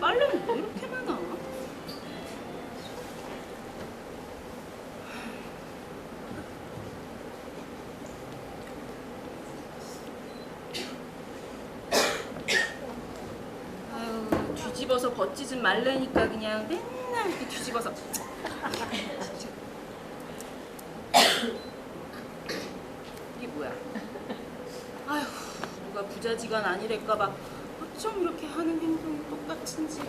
빨래는 왜 이렇게 많아? 아유 뒤집어서 벗지 좀 말라니까 그냥 맨날 이렇게 뒤집어서 이게 뭐야? 아휴 누가 부자지간 아니랄까봐 어쩜 이렇게 하는 행동이 똑같은지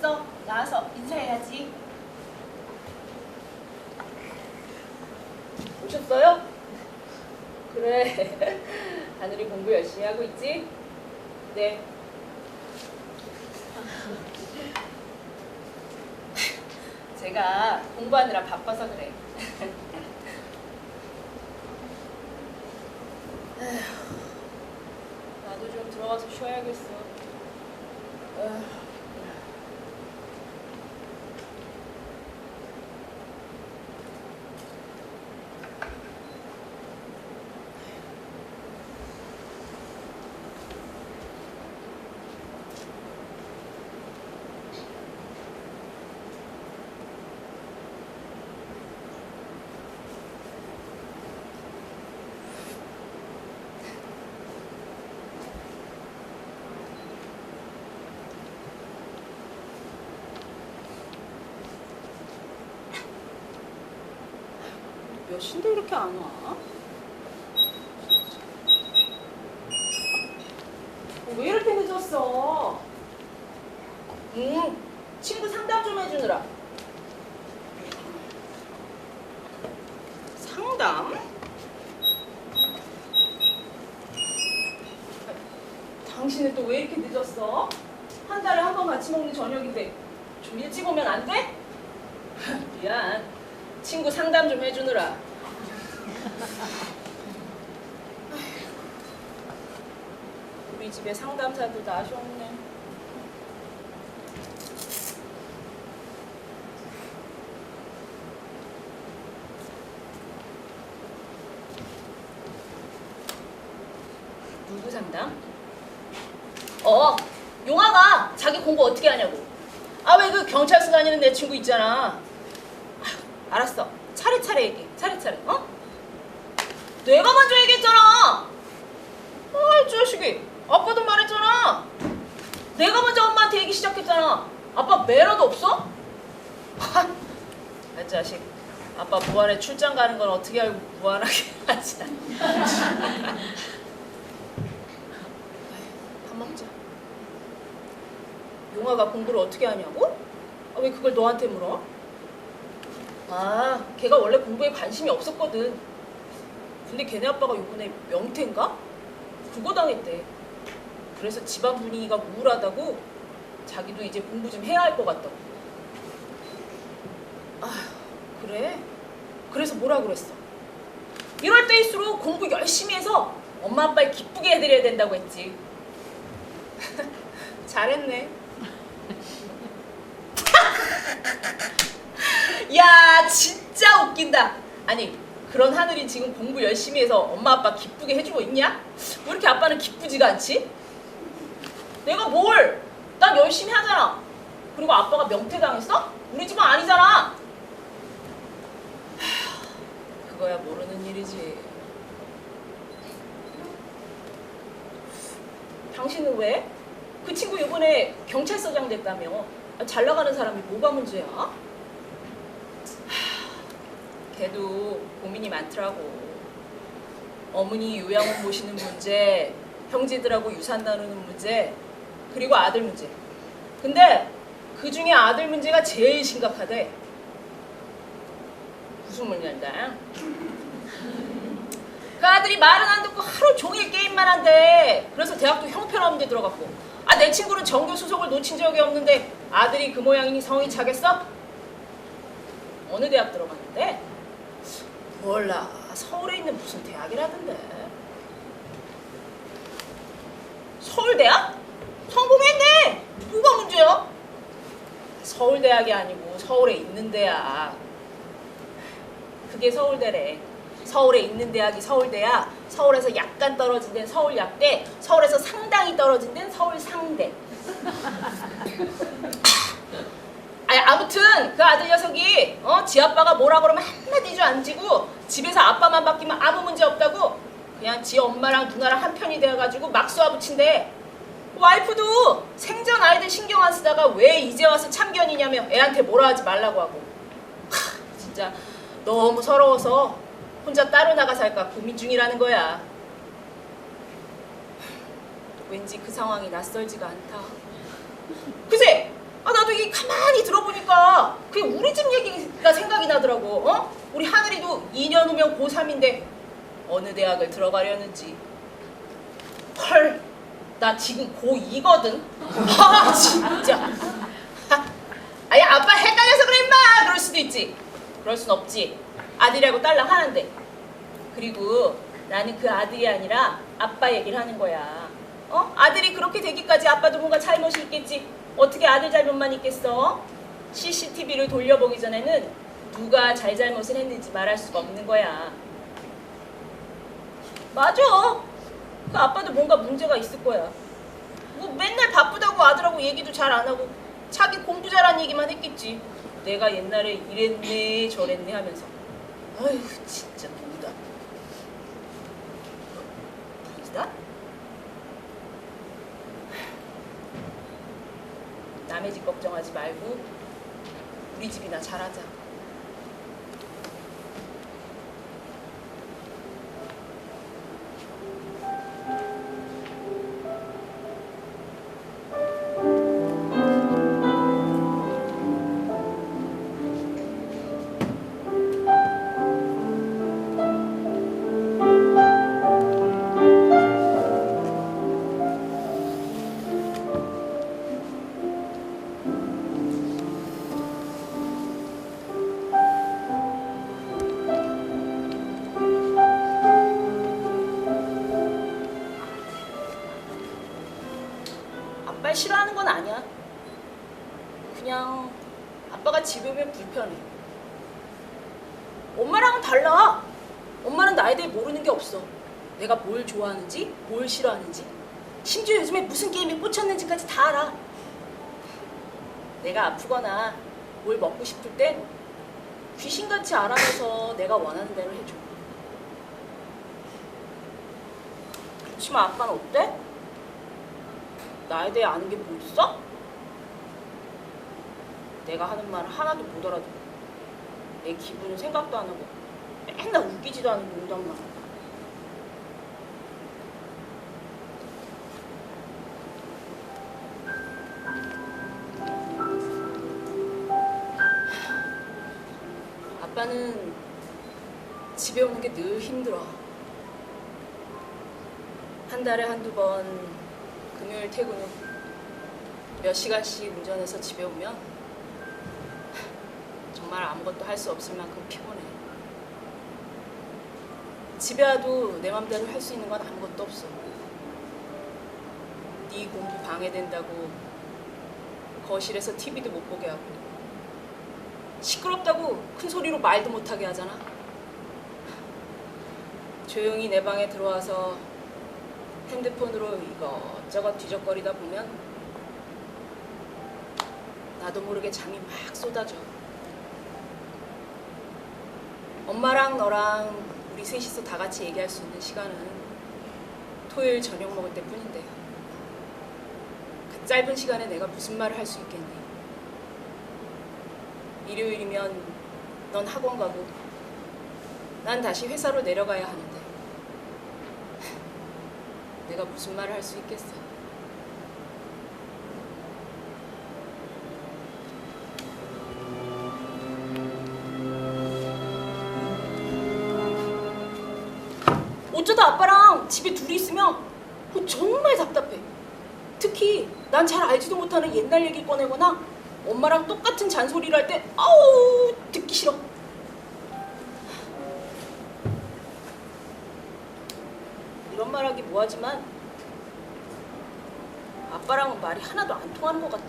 오셨어. 나와서 인사해야지. 오셨어요? 그래. 하늘이 공부 열심히 하고 있지? 네. 제가 공부하느라 바빠서 그래. 나도 좀 들어가서 쉬어야겠어. 시인데 이렇게 안 와? 어, 왜 이렇게 늦었어? 응, 친구 상담 좀 해주느라. 상담? 당신은 또 왜 이렇게 늦었어? 한 달에 한 번 같이 먹는 저녁인데 좀 일찍 오면 안 돼? 미안. 친구 상담 좀 해주느라. 우리 집에 상담사도 다 아쉬웠네. 누구 상담? 어, 용아가 자기 공부 어떻게 하냐고. 아, 왜 그 경찰서 다니는 내 친구 있잖아. 알았어. 차례차례 얘기해. 차례차례. 어? 내가 먼저 얘기했잖아. 아, 이 자식이. 아빠도 말했잖아. 내가 먼저 엄마한테 얘기 시작했잖아. 아빠 매너도 없어? 하, 이 자식. 무한에 출장 가는 건 어떻게 알고 무한하게 하지? 밥 먹자. 용아가 공부를 어떻게 하냐고? 아, 왜 그걸 너한테 물어? 아, 걔가 원래 공부에 관심이 없었거든. 근데 걔네 아빠가 요번에 명태인가? 그거 당했대. 그래서 집안 분위기가 우울하다고 자기도 이제 공부 좀 해야 할 것 같다고. 아, 그래? 그래서 뭐라 그랬어? 이럴 때일수록 공부 열심히 해서 엄마 아빠를 기쁘게 해드려야 된다고 했지. 잘했네. 야 진짜 웃긴다 아니 그런 하늘이 지금 공부 열심히 해서 엄마 아빠 기쁘게 해주고 있냐? 왜 이렇게 아빠는 기쁘지가 않지? 내가 뭘? 난 열심히 하잖아 그리고 아빠가 명퇴당했어? 우리 집은 아니잖아 그거야 모르는 일이지. 당신은 왜? 그 친구 이번에 경찰서장 됐다며. 아, 잘 나가는 사람이 뭐가 문제야? 하, 걔도 고민이 많더라고. 어머니 요양원 모시는 문제, 형제들하고 유산 나누는 문제, 그리고 아들 문제. 근데 그 중에 아들 문제가 제일 심각하대. 무슨 문제인데? 그 아들이 말은 안 듣고 하루 종일 게임만 한대. 그래서 대학도 형편없는 데 들어갔고. 아, 내 친구는 정교 수속을 놓친 적이 없는데 아들이 그 모양이니 성이 차겠어? 어느 대학 들어갔는데? 몰라. 서울에 있는 무슨 대학이라던데. 서울대학? 성공했네! 뭐가 문제야? 서울대학이 아니고 서울에 있는 대학. 그게 서울대래. 서울에 있는 대학이 서울대야. 서울에서 약간 떨어진 데는 서울약대. 서울에서 상당히 떨어진 데는 서울상대. 아니 아무튼 그 아들 녀석이 어? 지 아빠가 뭐라 그러면 한마디도 안 지고 집에서 아빠만 바뀌면 아무 문제 없다고 그냥 지 엄마랑 누나랑 한 편이 되어가지고 막 쏘아붙인대 와이프도 생전 아이들 신경 안 쓰다가 왜 이제 와서 참견이냐며 애한테 뭐라 하지 말라고 하고 하, 진짜 너무 서러워서 혼자 따로 나가 살까 고민 중이라는 거야. 왠지 그 상황이 낯설지가 않다. 그새 아 나도 이게 가만히 들어보니까 그게 우리 집 얘기가 생각이 나더라고 어? 우리 하늘이도 2년 후면 고3인데 어느 대학을 들어가려는지. 헐 나 지금 고2거든? 아 진짜. 아야 아빠 헷갈려서 그래 임마! 그럴 수도 있지. 그럴 순 없지 아들이라고 딸랑 하는데 그리고 나는 그 아들이 아니라 아빠 얘기를 하는 거야 어? 아들이 그렇게 되기까지 아빠도 뭔가 잘못이 있겠지 어떻게 아들 잘못만 있겠어? CCTV를 돌려보기 전에는 누가 잘잘못을 했는지 말할 수가 없는 거야 맞아 그 아빠도 뭔가 문제가 있을 거야. 뭐 맨날 바쁘다고 아들하고 얘기도 잘 안 하고 자기 공부 잘한 얘기만 했겠지. 내가 옛날에 이랬네 저랬네 하면서. 아휴 진짜 누구다. 누구다? 남의 집 걱정하지 말고 우리 집이나 잘하자. 아빠를 싫어하는 건 아니야. 그냥 아빠가 집에 오면 불편해. 엄마랑은 달라. 엄마는 나에 대해 모르는 게 없어. 내가 뭘 좋아하는지, 뭘 싫어하는지, 심지어 요즘에 무슨 게임에 꽂혔는지까지 다 알아. 내가 아프거나 뭘 먹고 싶을 땐 귀신같이 알아내서 내가 원하는 대로 해줘. 그렇지만 아빠는 어때? 나에 대해 아는 게 뭐 있어? 내가 하는 말 하나도 못 알아듣고 내 기분은 생각도 안 하고 맨날 웃기지도 않은 농담만 아빠는 집에 오는 게 늘 힘들어 한 달에 한두 번 금요일 퇴근 후 몇 시간씩 운전해서 집에 오면 정말 아무것도 할 수 없을 만큼 피곤해. 집에 와도 내 맘대로 할 수 있는 건 아무것도 없어. 네 공부 방해된다고 거실에서 TV도 못 보게 하고 시끄럽다고 큰 소리로 말도 못하게 하잖아. 조용히 내 방에 들어와서 핸드폰으로 이 것저것 뒤적거리다 보면 나도 모르게 잠이 막 쏟아져. 엄마랑 너랑 우리 셋이서 다 같이 얘기할 수 있는 시간은 토요일 저녁 먹을 때뿐인데 그 짧은 시간에 내가 무슨 말을 할 수 있겠니? 일요일이면 넌 학원 가고 난 다시 회사로 내려가야 하는데 내가 무슨 말을 할 수 있겠어? 어쩌다 아빠랑 집에 둘이 있으면 어, 정말 답답해. 특히 난 잘 알지도 못하는 옛날 얘기 꺼내거나 엄마랑 똑같은 잔소리를 할 때 아우 듣기 싫어. 뭐하지만 아빠랑은 말이 하나도 안 통하는 것 같아.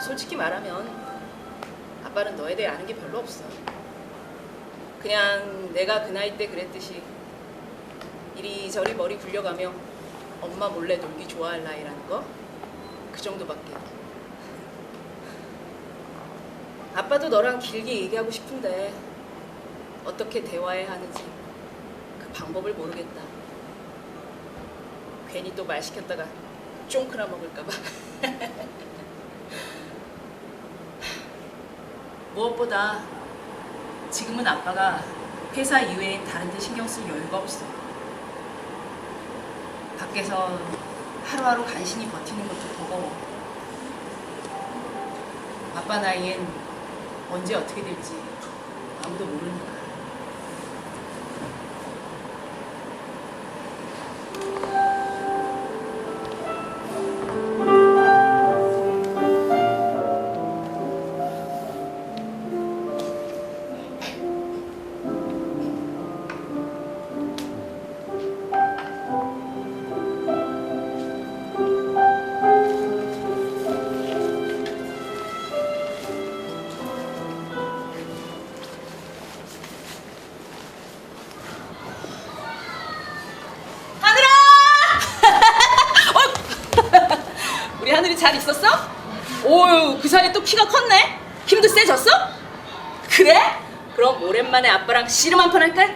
솔직히 말하면 아빠는 너에 대해 아는 게 별로 없어. 그냥 내가 그 나이 때 그랬듯이 이리저리 머리 굴려가며 엄마 몰래 놀기 좋아할 나이라는 거? 그 정도밖에. 아빠도 너랑 길게 얘기하고 싶은데 어떻게 대화해야 하는지 그 방법을 모르겠다. 괜히 또 말 시켰다가 쫑크나 먹을까봐. 무엇보다 지금은 아빠가 회사 이외엔 다른 데 신경 쓸 여유가 없어. 밖에서 하루하루 간신히 버티는 것도 버거워. 아빠 나이엔 언제 어떻게 될지 아무도 모르는 거 하늘이 잘 있었어? 오유, 그 사이에 또 키가 컸네? 힘도 세졌어? 그래? 그럼 오랜만에 아빠랑 씨름 한 판 할까?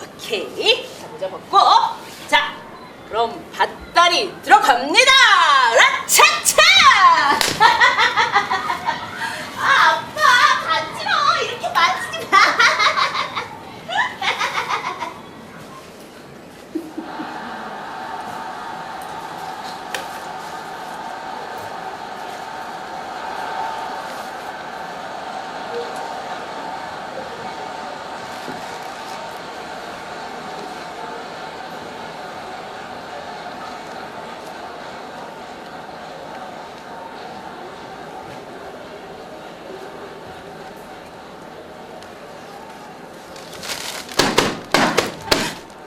오케이. 자, 모자 벗고. 자, 그럼 밭다리 들어갑니다! 라차차! 아, 아빠, 간지러워. 이렇게 만지지 마.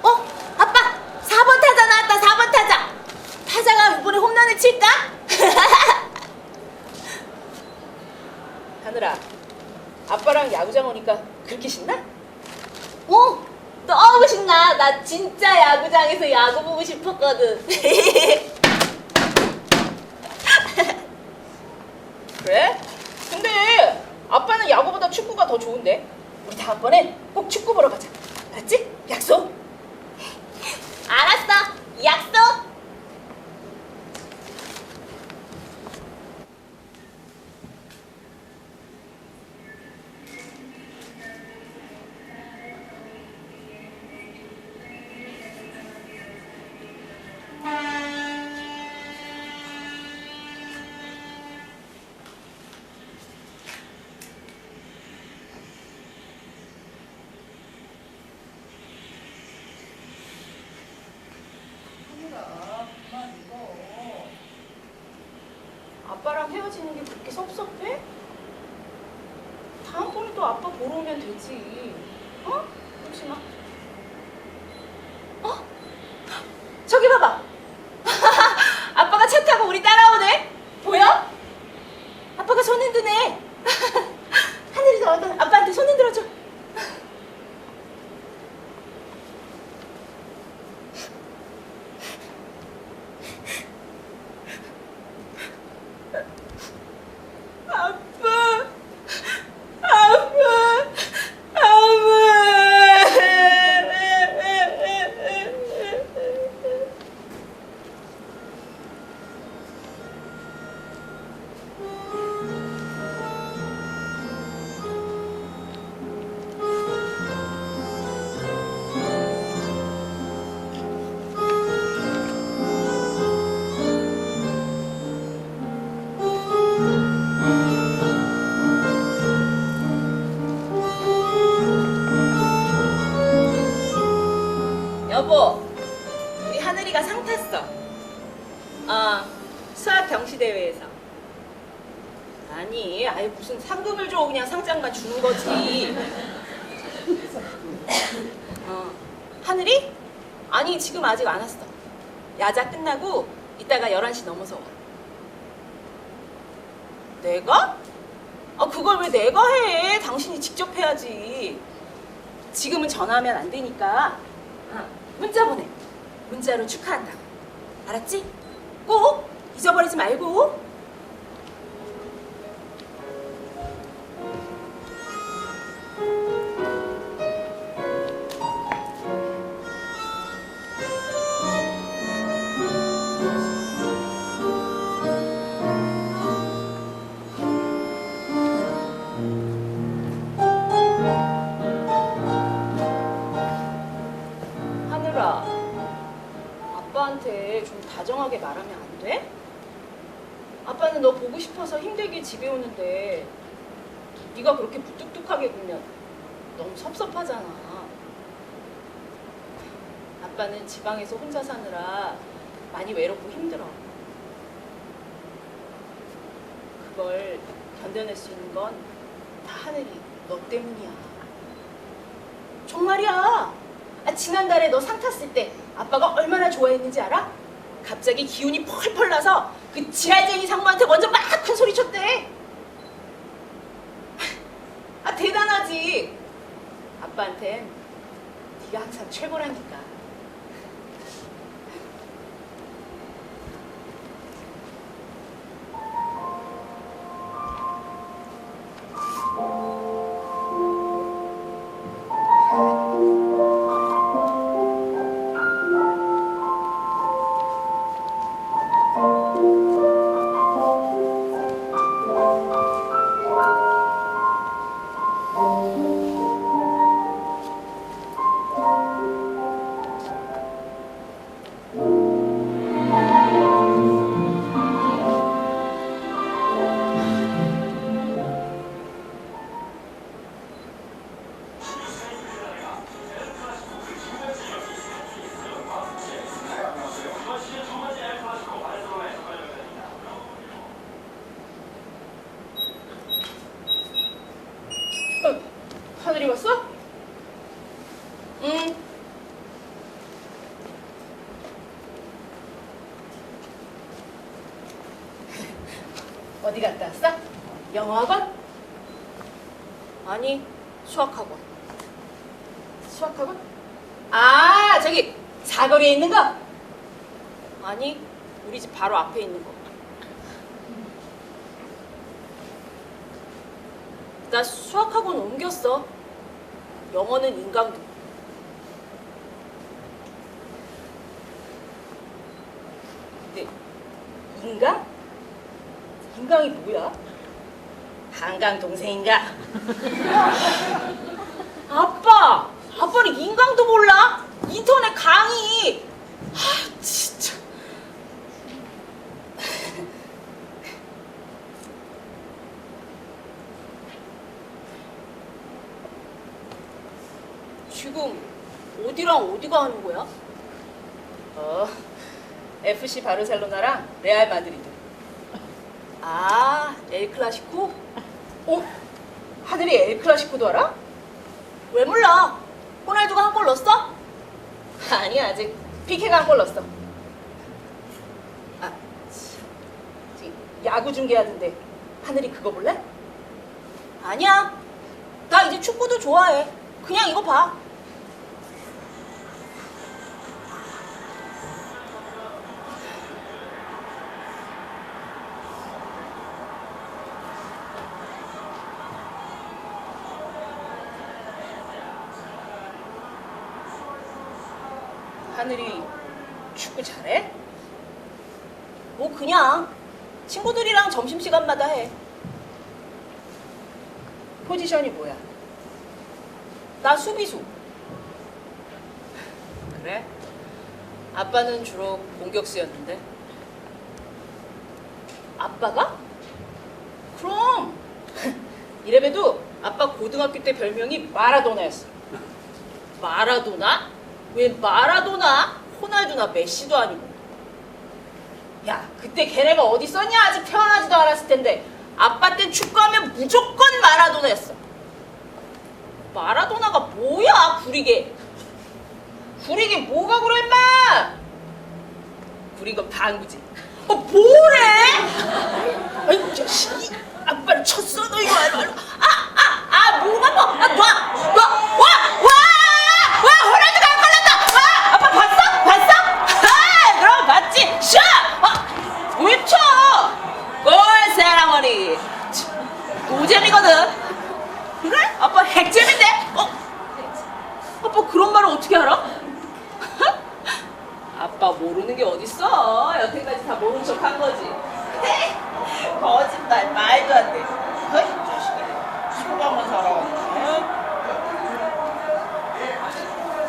어? 아빠! 4번 타자 나왔다 4번 타자 타자가 이번에 홈런을 칠까? 하늘아 아빠랑 야구장 오니까 그렇게 신나? 어? 너무 신나 나 진짜 야구 보고 싶었거든 그래? 근데 아빠는 야구보다 축구가 더 좋은데 우리 다음번엔 꼭 축구 보러 가자 알았지? 약속 알았어 약속 아빠랑 헤어지는 게 그렇게 섭섭해? 다음번에 또 아빠 보러 오면 되지. 어? 혹시 나? 아니, 아예 무슨 상금을 줘 그냥 상장만 주는 거지. 어, 하늘이? 아니 지금 아직 안 왔어. 야자 끝나고 이따가 11시 넘어서 와. 내가? 아 그걸 왜 내가 해? 당신이 직접 해야지. 지금은 전화하면 안 되니까 아, 문자 보내. 문자로 축하한다고. 알았지? 꼭 잊어버리지 말고. 말하면 안 돼? 아빠는 너 보고 싶어서 힘들게 집에 오는데 네가 그렇게 무뚝뚝하게 굴면 너무 섭섭하잖아. 아빠는 지방에서 혼자 사느라 많이 외롭고 힘들어. 그걸 견뎌낼 수 있는 건 다 하늘이 너 때문이야. 정말이야. 아, 지난달에 너 상 탔을 때 아빠가 얼마나 좋아했는지 알아? 갑자기 기운이 펄펄 나서 그 지랄쟁이 상무한테 먼저 막 큰 소리 쳤대. 아 대단하지. 아빠한텐 네가 항상 최고라니까. 하늘이 왔어? 응. 어디 갔다 왔어? 영어학원? 아니, 수학학원. 수학학원? 아, 저기 사거리에 있는 거? 아니, 우리 집 바로 앞에 있는 거. 나 수학학원 옮겼어. 영어는 인강도. 근데 인강? 인강이 뭐야? 한강 동생인가? 아빠! 아빠는 인강도 몰라? 인터넷 강의! 아, 진짜. 지금 어디랑 어디가 하는 거야? 어, FC 바르셀로나랑 레알 마드리드. 아, 엘 클라시코? 어? 하늘이 엘 클라시코도 알아? 왜 몰라? 호날두가 한 골 넣었어? 아니 아직 피케가 한 골 넣었어. 아, 참. 지금 야구 중계하던데 하늘이 그거 볼래? 아니야. 나 이제 축구도 좋아해. 그냥 이거 봐. 하늘이 축구 잘해? 뭐 그냥 친구들이랑 점심시간마다 해. 포지션이 뭐야? 나 수비수. 그래? 아빠는 주로 공격수였는데. 아빠가? 그럼 이래봬도 아빠 고등학교 때 별명이 마라도나였어. 마라도나? 왜 마라도나? 호날두나 메시도 아니고. 야, 그때 걔네가 어디 썼냐? 아직 태어나지도 않았을 텐데. 아빠 땐 축구하면 무조건 마라도나였어. 마라도나가 뭐야, 구리게. 구리게 뭐가 그래, 임마! 구리가 방구지. 어, 뭐래? 아이, 자식이. 아빠를 쳤어, 너 이거 알아. 아, 아, 아, 뭐가 뭐. 아, 놔, 놔, 와, 와! 와, 호날두가 안 걸렸다! 와! 아빠 봤어? 봤어? 아, 그럼 봤지? 샤! 아, 왜 쳐? 골 세라머니. 노잼이거든. 그래? 아빠 핵잼인데? 어? 아빠 그런 말을 어떻게 알아? 아빠 모르는 게 어딨어? 여태까지 다 모른 척 한 거지. 거짓말 말도 안 돼. 허이 자식이 소방만 살아왔네.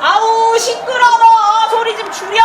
아우 시끄러워 소리 좀 줄여.